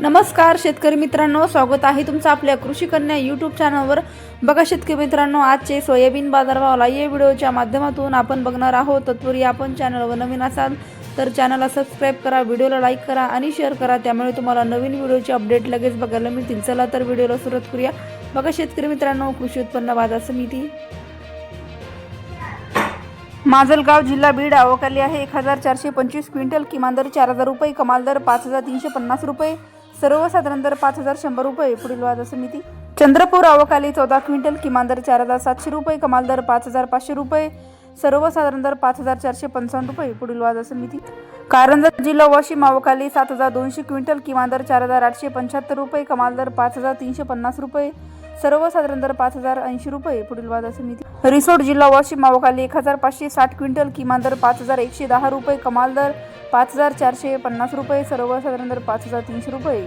नमस्कार शेतकरी मित्रांनो. स्वागत आहे तुमचं आपल्या कृषी कन्या यूट्यूब चॅनलवर बघा शेतकरी मित्रांनो आजचे सोयाबीन बाजारभावाला या व्हिडिओच्या माध्यमातून आपण बघणार आहोत. तत्पूर्वी आपण चॅनलवर नवीन असाल तर चॅनलला सबस्क्राईब करा व्हिडिओला लाईक करा आणि शेअर करा. त्यामुळे तुम्हाला नवीन व्हिडिओचे अपडेट लगेच बघायला मिळतील. चला तर व्हिडिओला सुरुवात करूया. बघा शेतकरी मित्रांनो कृषी उत्पन्न बाजार समिती. माजलगाव जिल्हा बीड आवकाली आहे. एक हजार चारशे पंचवीस क्विंटल किमान दर चार हजार रुपये. कमाल दर पाच हजार तीनशे पन्नास रुपये. सर्वसाधारण दर पाच हजार शंभर रुपये पुढील वाद समिती. चंद्रपूर अवकाली चौदा क्विंटल किमान दर चार हजार सातशे रुपये कमाल दर पाच हजार पाचशे रुपये सर्वसाधारण दर पाच हजार चारशे पंचावन्न रुपये पुढील वाद समिती. कारंजा जिल्हा वाशिम अवकाली सात हजार दोनशे क्विंटल किमान दर चार हजार आठशे पंच्याहत्तर रुपये कमाल दर पाच हजार तीनशे पन्नास रुपये सर्वसाधारण दर पाच हजार ऐंशी रुपये पुढील वाद समिती. रिसोड जिल्हा वाशिम अवकाली एक हजार पाचशे साठ क्विंटल किमान दर पाच हजार एकशे दहा रुपये कमाल दर पाच हजार चारशे पन्नास रुपये सर्वसाधारण दर पाच हजार तीनशे रुपये.